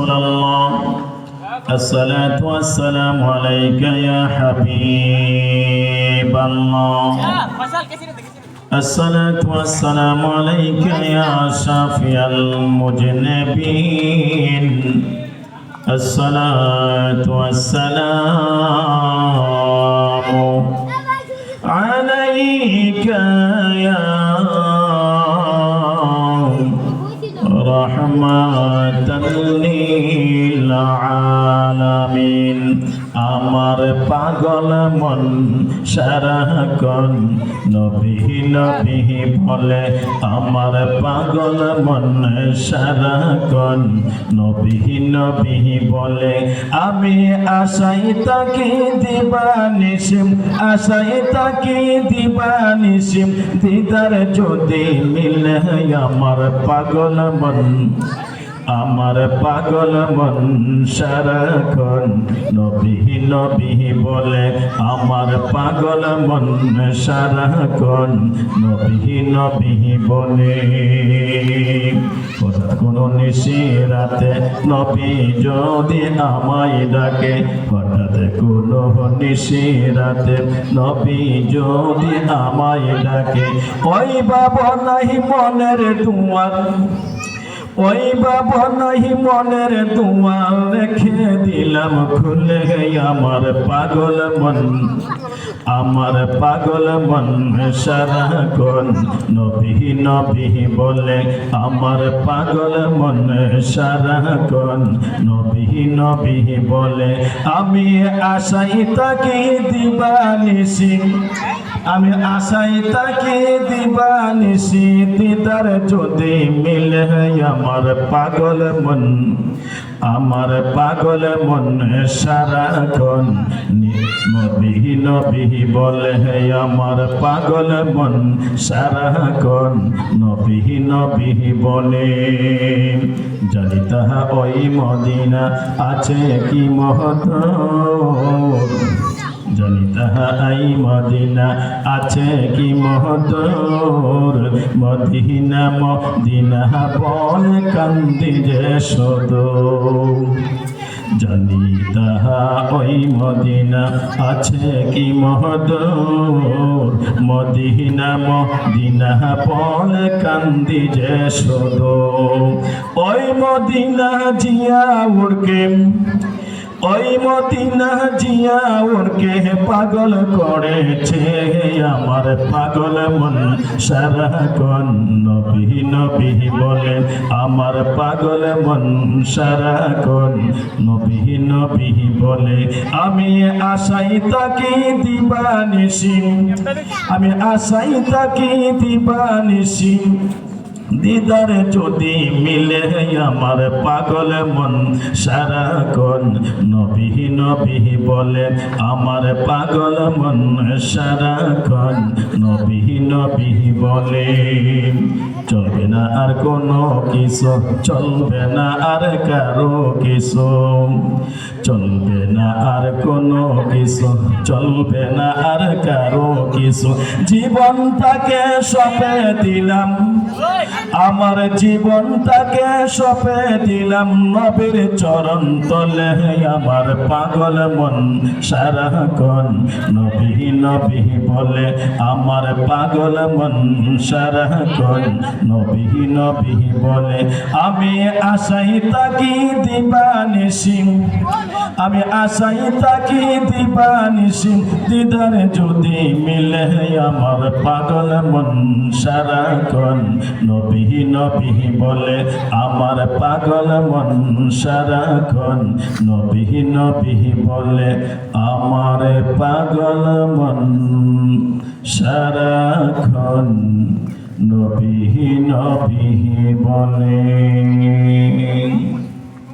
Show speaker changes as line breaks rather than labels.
رسول الله. الصلاة والسلام عليك يا حبيب الله. الصلاة والسلام عليك يا شافي المجنبين. الصلاة والسلام عليك আমার পাগল মন সারাক্ষণ নবী নবী বলে, আমার পাগল মন সারাক্ষণ নবী নবী বলে, আমি আশাই তাকে দিবানিসিম আশাই তাকে দিবানিসিম দিদার যদি মিলে আমার পাগল মন। আমার পাগল মন সারাক্ষণ। নবী নবী বলে আমার পাগল মন সারাক্ষণ। নবী নবী বলে কোনো নিশিরাতে নবী যদি আমায় ডাকে, হঠাৎ কোনো নিশিরাতে নবী যদি আমায় ডাকে, ওই বাবা নাহি মনের তোমার ওই বাবা নাহি মনের দুয়ার রেখে দিলাম, খুলে আমার পাগল মন। আমার পাগল মন সারাক্ষণ নবী নবী বলে আমার পাগল মন সারাক্ষণ নবী নবী বলে, আমি আশাই তাকে দিবানিসি আমি আশাই তাকে দিবানিসি দিদার যদি মিলে আমার পাগল মন, আমার পাগল মন সারাক্ষণ নবী নবী বলে আমার পাগল মন সারাক্ষণ নবী নবী বলে যদি তাহা ওই মদিনা আছে কি মহত জানি তাহা আই মদিনা আছে কি মহদর? মদিনা মদিনা, বল কান্দি যে সদ জানি তাহা ওই মদিনা আছে কি মহদর? মদিনা মদিনা, বল কান্দি যে সদ ওই মদিনা জিয়া উড়কে ওই মদিনা জিয়া ওরকে পাগল করেছে। আমার পাগল মন, সারাক্ষণ নবী নবী বলে, আমার পাগল মন, সারাক্ষণ নবী নবী বলে, আমি আশাই তাকে দিবানিসি আমি আশাই তাকে দিবানিসি দিদার যদি মিলে আমার পাগল মন, সারাক্ষণ নবী নবী বলে আমার পাগল মন, সারাক্ষণ নবী নবী বলে। চলবে না আর কোনো কিছু, চলবে না আর কারও কিছু। চলবে না আর কোনো কিছু, চলবে না আর কারও কিছু। জীবনটাকে সপে দিলাম। আমার জীবনটাকে সপে দিলাম নবীর চরণ তলে। আমার পাগল মন, সারাক্ষণ নবী নবী বলে। আমার পাগল মন, সারাক্ষণ নবী নবী বলে। আমি আশাই তাকি দিবানিসি আমি আশাই তাকি দিবানিসি দিদার যদি মিলে আমার পাগল মন, সারাক্ষণ নবী নবী বলে, আমার পাগল মন সারাক্ষণ। নবী নবী বলে, আমার পাগল মন সারাক্ষণ। নবী নবী বলে।